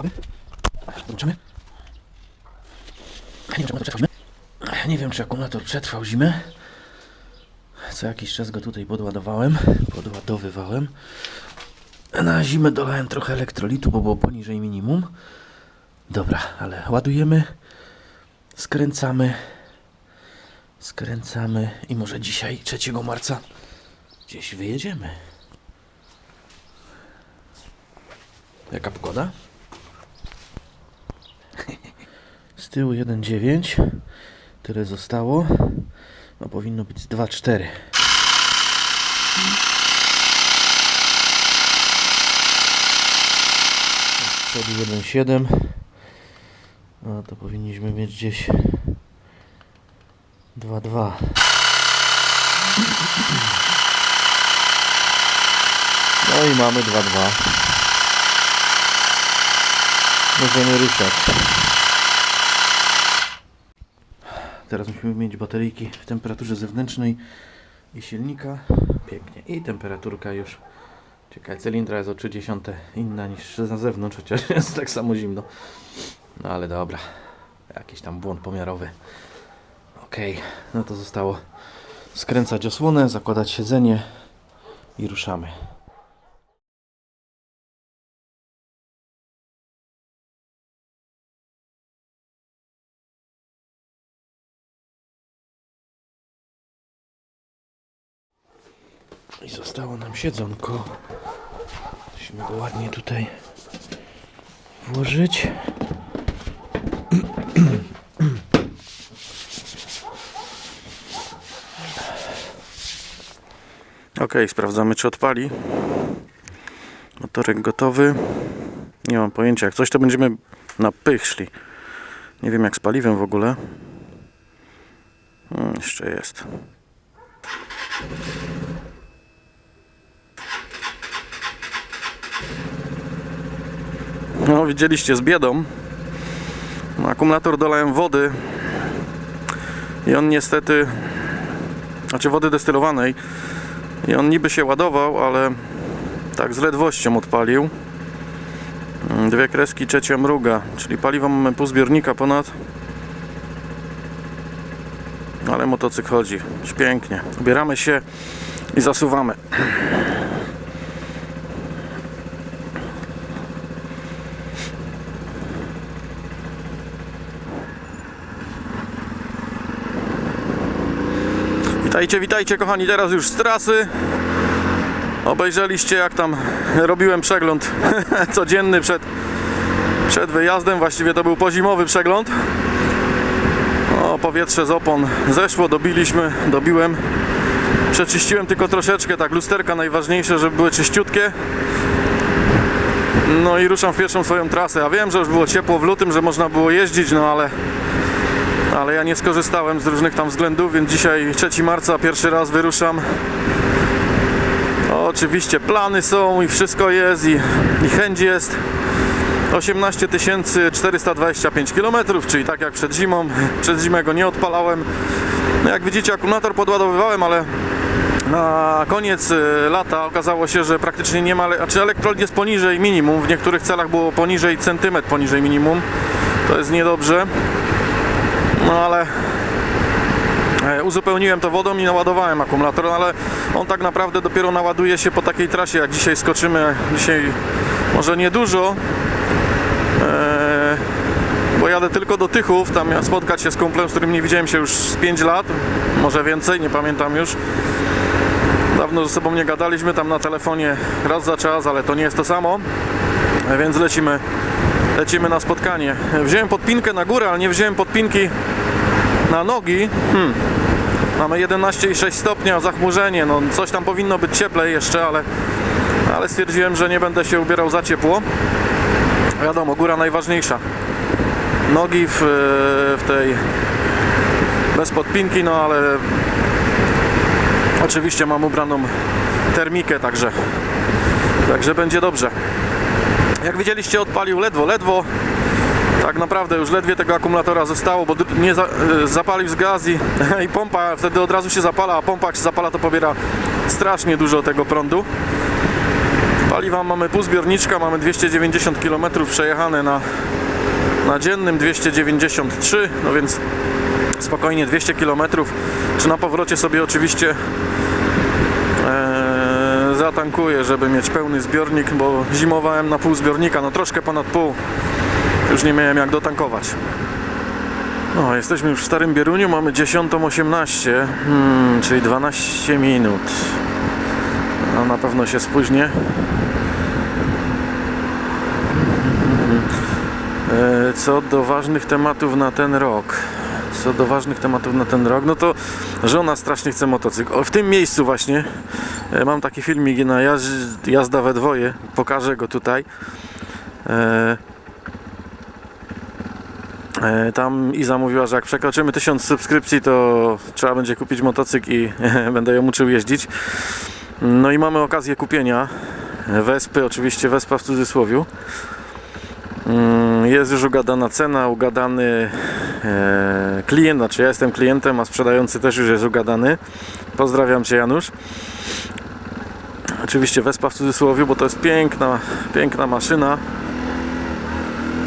słaby. Włączymy. Nie wiem, czy. Nie wiem, czy akumulator przetrwał zimę. Co jakiś czas go tutaj podładowałem. Podładowywałem. Na zimę dolałem trochę elektrolitu, bo było poniżej minimum. Dobra, ale ładujemy. Skręcamy. Skręcamy i może dzisiaj, 3 marca, gdzieś wyjedziemy. Jaka pogoda? Z tyłu 1,9. Tyle zostało. No powinno być z 2,4. Z przodu 1,7. No to powinniśmy mieć gdzieś 2,2. No i mamy 2,2. Możemy ruszać. Teraz musimy mieć bateryjki w temperaturze zewnętrznej i silnika. Pięknie. I temperaturka już. Czekaj, cylindra jest o 30 inna niż na zewnątrz, chociaż jest tak samo zimno. No ale dobra. Jakiś tam błąd pomiarowy. Ok, no to zostało skręcać osłonę, zakładać siedzenie i ruszamy. I zostało nam siedzonko. Musimy go ładnie tutaj włożyć. Ok, sprawdzamy czy odpali. Motorek gotowy. Nie mam pojęcia. Jak coś to będziemy na pych szli. Nie wiem jak z paliwem w ogóle. Hmm, jeszcze jest. Widzieliście z biedą. Akumulator dolałem wody i on niestety, znaczy wody destylowanej, i on niby się ładował, ale tak z ledwością odpalił. Mm, Dwie kreski, trzecia mruga, czyli paliwa mamy pół zbiornika ponad. Ale motocykl chodzi, pięknie. Ubieramy się i zasuwamy. Witajcie, witajcie kochani, teraz już z trasy. Obejrzeliście jak tam robiłem przegląd codzienny przed, przed wyjazdem. Właściwie to był pozimowy przegląd. O, powietrze z opon zeszło, dobiliśmy, dobiłem. Przeczyściłem tylko troszeczkę, tak lusterka najważniejsze, żeby były czyściutkie. No i ruszam w pierwszą swoją trasę. Ja wiem, że już było ciepło w lutym, że można było jeździć, no ale ale ja nie skorzystałem z różnych tam względów, więc dzisiaj 3 marca pierwszy raz wyruszam. Oczywiście plany są i wszystko jest i, i chęć jest. 18 425 km, czyli tak jak przed zimą. Przed zimę go nie odpalałem. No jak widzicie akumulator podładowywałem, ale na koniec y, lata okazało się, że praktycznie nie ma, znaczy elektrolit jest poniżej minimum, w niektórych celach było poniżej centymetr poniżej minimum. To jest niedobrze. No ale e, uzupełniłem to wodą i naładowałem akumulator, no ale on tak naprawdę dopiero naładuje się po takiej trasie, jak dzisiaj skoczymy. Dzisiaj może niedużo, e, bo jadę tylko do Tychów, tam spotkać się z kumplem, z którym nie widziałem się już z 5 lat, może więcej, nie pamiętam już. Dawno ze sobą nie gadaliśmy tam na telefonie raz za czas, ale to nie jest to samo, E, więc lecimy lecimy na spotkanie. Wziąłem podpinkę na górę, ale nie wziąłem podpinki na nogi. Hmm. Mamy 11,6 stopnia, zachmurzenie. No, coś tam powinno być cieplej jeszcze, ale, ale stwierdziłem, że nie będę się ubierał za ciepło. Wiadomo, góra najważniejsza. Nogi w, w tej bez podpinki, no ale oczywiście mam ubraną termikę, także, także będzie dobrze. Jak widzieliście odpalił ledwo, ledwo tak naprawdę już ledwie tego akumulatora zostało, bo nie za, y, zapalił z gaz i, i pompa wtedy od razu się zapala, a pompa jak się zapala to pobiera strasznie dużo tego prądu. Paliwa mamy pół zbiorniczka, mamy 290 km przejechane na, na dziennym, 293, no więc spokojnie 200 km. Czy na powrocie sobie oczywiście e, zatankuję, żeby mieć pełny zbiornik, bo zimowałem na pół zbiornika, no troszkę ponad pół. Już nie miałem jak dotankować. No, jesteśmy już w Starym Bieruniu, mamy 10.18, hmm, czyli 12 minut. No, na pewno się spóźnię. E, Co do ważnych tematów na ten rok. Co do ważnych tematów na ten rok, no to żona strasznie chce motocykl. W tym miejscu właśnie e, mam taki filmik na jazd, jazda we dwoje. Pokażę go tutaj. E, E, Tam Iza mówiła, że jak przekroczymy 1000 subskrypcji, to trzeba będzie kupić motocykl i będę ją uczył jeździć. No i mamy okazję kupienia Wespy, oczywiście Wespa w cudzysłowiu. Mm, Jest już ugadana cena, ugadany e, klient, znaczy ja jestem klientem, a sprzedający też już jest ugadany. Pozdrawiam Cię Janusz. Oczywiście Wespa w cudzysłowie, bo to jest piękna, piękna maszyna.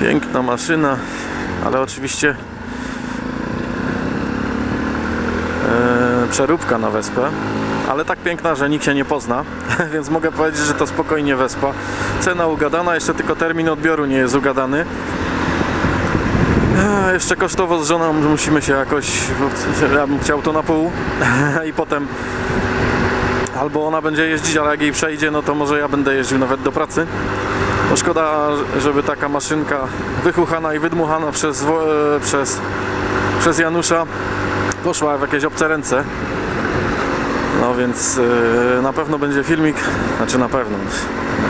Piękna maszyna ale oczywiście e, przeróbka na Wespę, ale tak piękna, że nikt się nie pozna, więc mogę powiedzieć, że to spokojnie Wespa. Cena ugadana, jeszcze tylko termin odbioru nie jest ugadany. Jeszcze kosztowo z żoną musimy się jakoś, ja bym chciał to na pół i potem albo ona będzie jeździć, ale jak jej przejdzie, no to może ja będę jeździł nawet do pracy. No szkoda, żeby taka maszynka wychuchana i wydmuchana przez, e, przez, przez Janusza poszła w jakieś obce ręce. No więc e, na pewno będzie filmik, znaczy na pewno,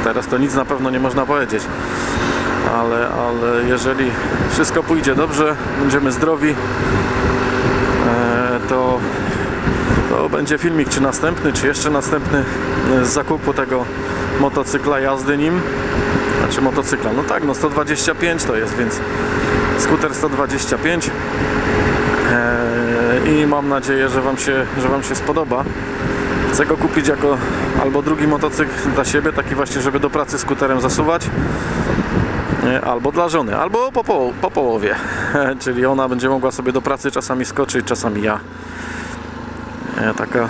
teraz to nic na pewno nie można powiedzieć. Ale, ale jeżeli wszystko pójdzie dobrze, będziemy zdrowi, e, to, to będzie filmik, czy następny, czy jeszcze następny z zakupu tego motocykla, jazdy nim. Znaczy motocykla, no tak, no 125 to jest, więc skuter 125 Eee, i mam nadzieję, że wam, się, że wam się spodoba. Chcę go kupić jako albo drugi motocykl dla siebie, taki właśnie, żeby do pracy skuterem zasuwać, e, albo dla żony, albo po, po, po połowie, czyli ona będzie mogła sobie do pracy czasami skoczyć, czasami ja. E, Taka,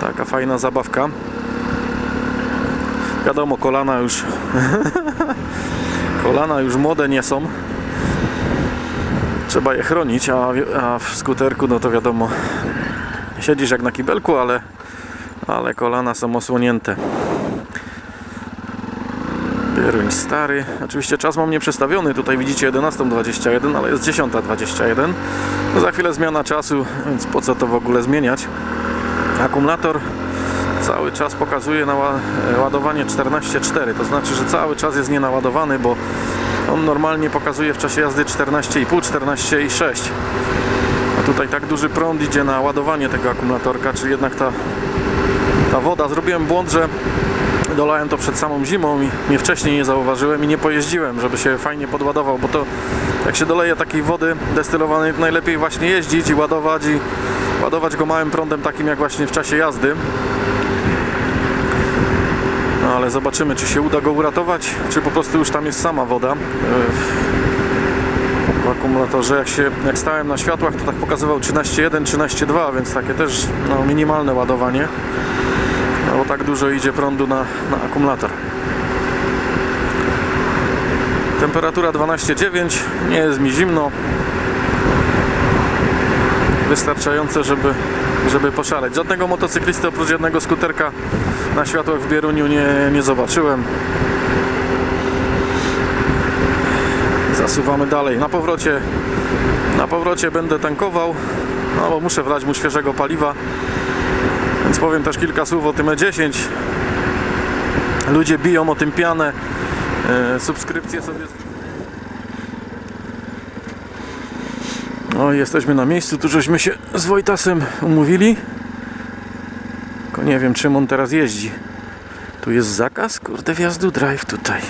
taka fajna zabawka. Wiadomo, kolana już kolana już młode nie są. Trzeba je chronić, a, a w skuterku no to wiadomo siedzisz jak na kibelku, ale, ale kolana są osłonięte. Pieruń stary. Oczywiście czas mam nieprzestawiony. Tutaj widzicie 11.21, ale jest 10.21. No za chwilę zmiana czasu, więc po co to w ogóle zmieniać? Akumulator cały czas pokazuje na ła- ładowanie 14,4 to znaczy, że cały czas jest nienaładowany, bo on normalnie pokazuje w czasie jazdy 14,5, 14,6 a tutaj tak duży prąd idzie na ładowanie tego akumulatorka, czy jednak ta, ta woda, zrobiłem błąd, że dolałem to przed samą zimą i nie wcześniej nie zauważyłem i nie pojeździłem, żeby się fajnie podładował, bo to jak się doleje takiej wody destylowanej, najlepiej właśnie jeździć i ładować i ładować go małym prądem takim jak właśnie w czasie jazdy. Ale zobaczymy, czy się uda go uratować, czy po prostu już tam jest sama woda e, w akumulatorze. Jak, się, jak stałem na światłach, to tak pokazywał 13.1, 13.2, więc takie też no, minimalne ładowanie. No bo tak dużo idzie prądu na, na akumulator. Temperatura 12,9, nie jest mi zimno. Wystarczające, żeby, żeby poszaleć. Żadnego motocyklisty oprócz jednego skuterka na światłach w Bieruniu nie, nie zobaczyłem. Zasuwamy dalej. Na powrocie, na powrocie będę tankował, no bo muszę wlać mu świeżego paliwa. Więc powiem też kilka słów o tym E10. Ludzie biją o tym pianę. E, subskrypcje sobie. No jesteśmy na miejscu, tu żeśmy się z Wojtasem umówili. Tylko nie wiem czym on teraz jeździ. Tu jest zakaz, kurde, wjazdu drive tutaj.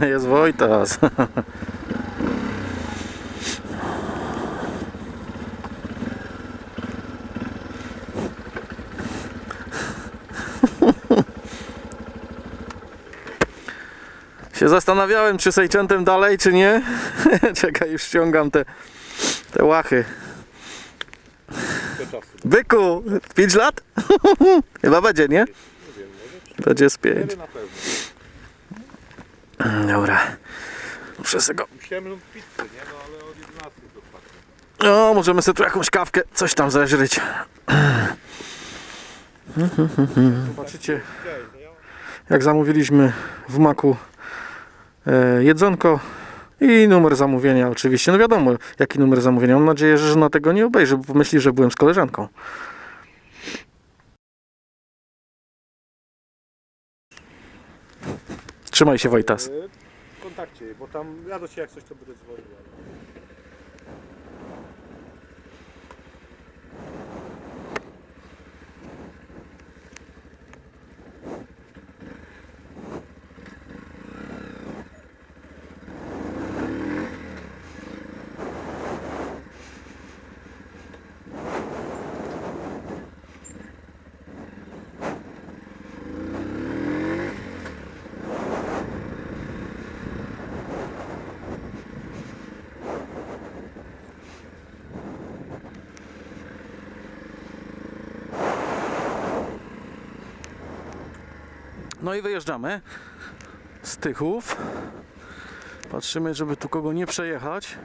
jest Wojtas. Się zastanawiałem, czy sejczentem dalej, czy nie. Czekaj, już ściągam te, te łachy. Byku, 5 lat? Chyba będzie, nie? Będzie z 5. Cztery na pewno. Dobra. Muszę sobie go... Musiałem lub pizzę, nie? No ale od 11 to otwarte. O, możemy sobie tu jakąś kawkę, coś tam zeżryć. Zobaczycie, jak zamówiliśmy w Maku jedzonko i numer zamówienia oczywiście. No wiadomo, jaki numer zamówienia. Mam nadzieję, że żona tego nie obejrzy, bo pomyśli, że byłem z koleżanką. Trzymaj się Wojtas. W kontakcie, bo tam ja do Ciebie jak coś to będę dzwonił. No i wyjeżdżamy z Tychów. Patrzymy, żeby tu kogo nie przejechać.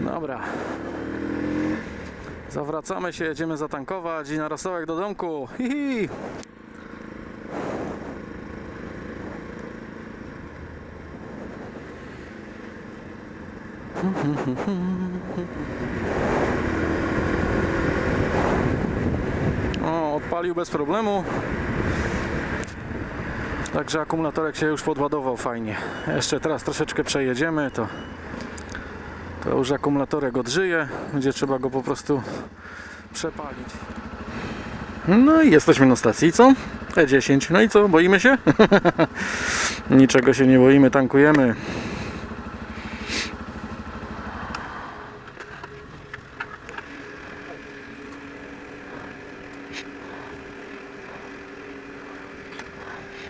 Dobra. Zawracamy się, jedziemy zatankować i na rosołek do domku. O, odpalił bez problemu. Także akumulatorek się już podładował fajnie. Jeszcze teraz troszeczkę przejedziemy, to, to już akumulatorek odżyje. Będzie trzeba go po prostu przepalić. No i jesteśmy na stacji, co? E10. No i co? Boimy się? Niczego się nie boimy, tankujemy.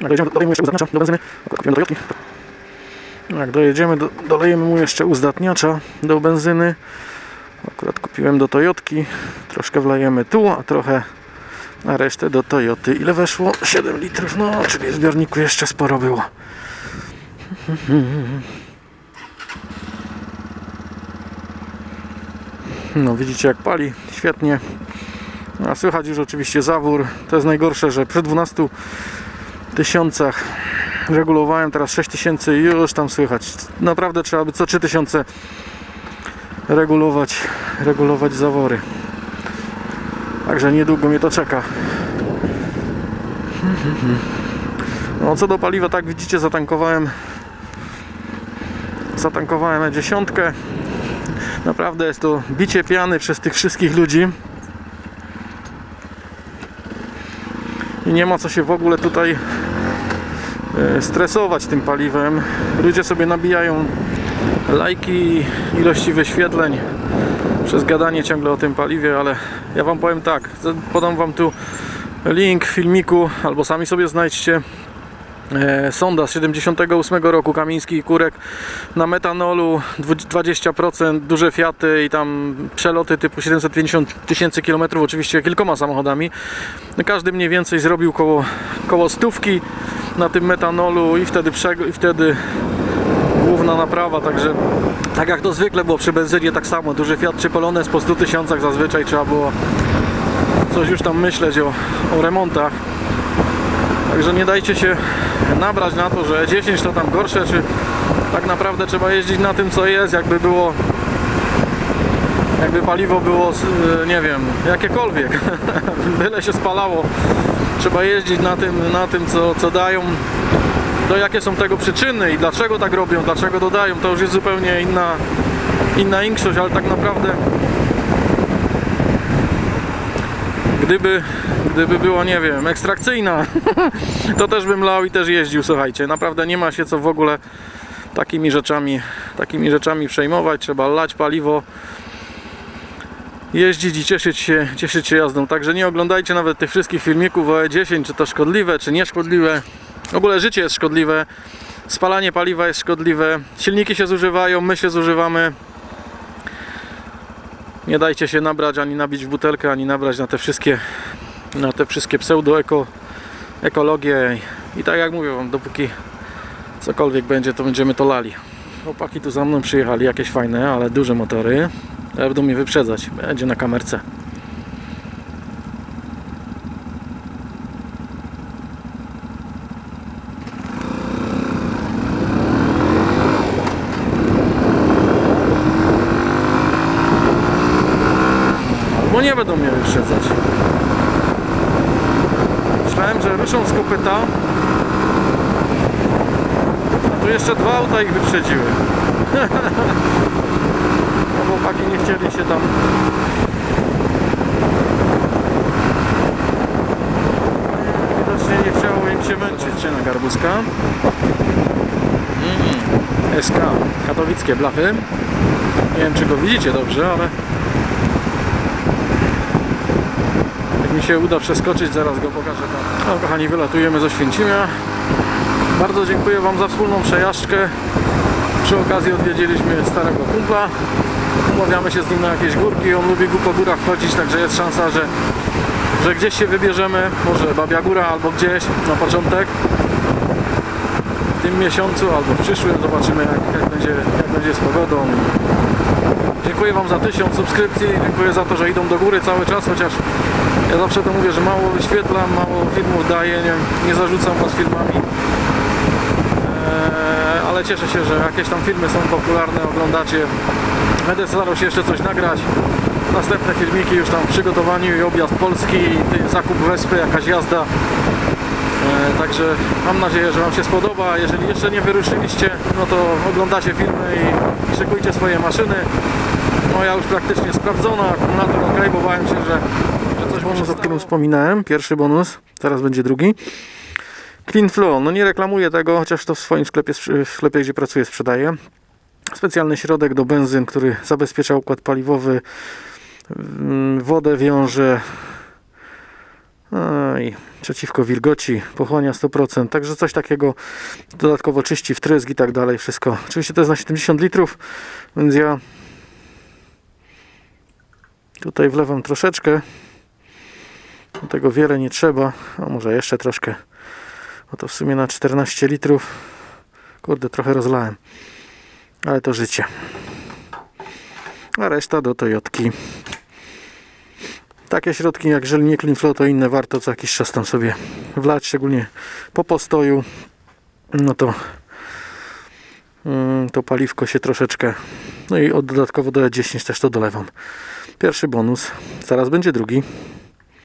Jak dojedziemy, dolejemy jeszcze uzdatniacza do benzyny. Kupiłem do Toyotki. Jak dojedziemy, do, dolejemy mu jeszcze uzdatniacza do benzyny. Akurat kupiłem do Toyotki. Troszkę wlejemy tu, a trochę na resztę do Toyoty. Ile weszło? 7 litrów. No, czyli w zbiorniku jeszcze sporo było. No, widzicie jak pali. Świetnie. A słychać już oczywiście zawór. To jest najgorsze, że przy 12 tysiącach regulowałem, teraz 6000 i już tam słychać. Naprawdę trzeba by co 3000 regulować, regulować zawory. Także niedługo mnie to czeka. No co do paliwa, tak widzicie, zatankowałem zatankowałem dziesiątkę. Naprawdę jest to bicie piany przez tych wszystkich ludzi. I nie ma co się w ogóle tutaj stresować tym paliwem. Ludzie sobie nabijają lajki, ilości wyświetleń przez gadanie ciągle o tym paliwie, ale ja Wam powiem tak, podam Wam tu link filmiku, albo sami sobie znajdźcie e, sonda z 78 roku Kamiński i Kurek na metanolu dwu- 20% duże Fiaty i tam przeloty typu 750 tysięcy kilometrów oczywiście kilkoma samochodami. No każdy mniej więcej zrobił koło, koło stówki na tym metanolu i wtedy, i wtedy główna naprawa, także tak jak to zwykle było przy benzynie tak samo, duży Fiat czy Polones po 100 tysiącach zazwyczaj trzeba było coś już tam myśleć o, o remontach Także nie dajcie się nabrać na to, że 10 to tam gorsze, czy tak naprawdę trzeba jeździć na tym co jest, jakby było jakby paliwo było, s- nie wiem, jakiekolwiek, byle się spalało. Trzeba jeździć na tym, na tym co, co dają, to jakie są tego przyczyny i dlaczego tak robią, dlaczego dodają, to już jest zupełnie inna, inna inksość, ale tak naprawdę gdyby, gdyby była, nie wiem, ekstrakcyjna, to też bym lał i też jeździł, słuchajcie. Naprawdę nie ma się co w ogóle takimi rzeczami, takimi rzeczami przejmować. Trzeba lać paliwo, jeździć i cieszyć się, cieszyć się jazdą. Także nie oglądajcie nawet tych wszystkich filmików o E10, czy to szkodliwe, czy nieszkodliwe. W ogóle życie jest szkodliwe, spalanie paliwa jest szkodliwe, silniki się zużywają, my się zużywamy. Nie dajcie się nabrać ani nabić w butelkę, ani nabrać na te wszystkie, na te wszystkie pseudo-eko, ekologie. I tak jak mówię wam, dopóki cokolwiek będzie, to będziemy to lali. Chłopaki tu za mną przyjechali, jakieś fajne, ale duże motory. Ale Będą mnie wyprzedzać, będzie na kamerce. Bo nie będą mnie wyprzedzać. Myślałem, że ruszą z kopyta. A tu auta ich wyprzedziły. No chłopaki nie chcieli się tam Widocznie nie chciało im się męczyć Ciena garbuska mm. SK Katowickie blachy Nie wiem czy go widzicie dobrze, ale Jak mi się uda przeskoczyć, zaraz go pokażę tam. No kochani, wylatujemy z Oświęcimia. Bardzo dziękuję Wam za wspólną przejażdżkę. Przy okazji odwiedziliśmy starego kumpla. Umawiamy się z nim na jakieś górki. On lubi po górach chodzić, także jest szansa, że, że gdzieś się wybierzemy. Może Babia Góra albo gdzieś na początek. W tym miesiącu albo w przyszłym. Zobaczymy jak, jak, będzie, jak będzie z pogodą. Dziękuję Wam za 1000 subskrypcji. Dziękuję za to, że idą do góry cały czas, chociaż ja zawsze to mówię, że mało wyświetlam, mało filmów daję, nie, nie zarzucam Was filmami. Ale cieszę się, że jakieś tam filmy są popularne, oglądacie. Będę starał się jeszcze coś nagrać. Następne filmiki już tam w przygotowaniu i objazd Polski, i zakup Wespy, jakaś jazda. Eee, także mam nadzieję, że Wam się spodoba. Jeżeli jeszcze nie wyruszyliście, no to oglądacie filmy i szykujcie swoje maszyny. Moja już praktycznie sprawdzona, akumulator ok, bo bałem się, że, że coś bonus, o którym wspominałem. Pierwszy bonus, teraz będzie drugi. Clean Flow, no nie reklamuję tego, chociaż to w swoim sklepie, w sklepie gdzie pracuję sprzedaję. Specjalny środek do benzyn, który zabezpiecza układ paliwowy, mm, wodę wiąże no i przeciwko wilgoci, pochłania 100%, także coś takiego dodatkowo czyści wtrysk i tak dalej, wszystko. Oczywiście to jest na 70 litrów, więc ja Tutaj wlewam troszeczkę. Tego wiele nie trzeba. A może jeszcze troszkę. Bo to w sumie na 14 litrów. Kurde, trochę rozlałem. Ale to życie. A reszta do Toyotki. Takie środki jak żel nie Clean Flow to inne warto co jakiś czas tam sobie wlać, szczególnie po postoju. No to mm, to paliwko się troszeczkę no i od dodatkowo do E10 też to dolewam. Pierwszy bonus, zaraz będzie drugi.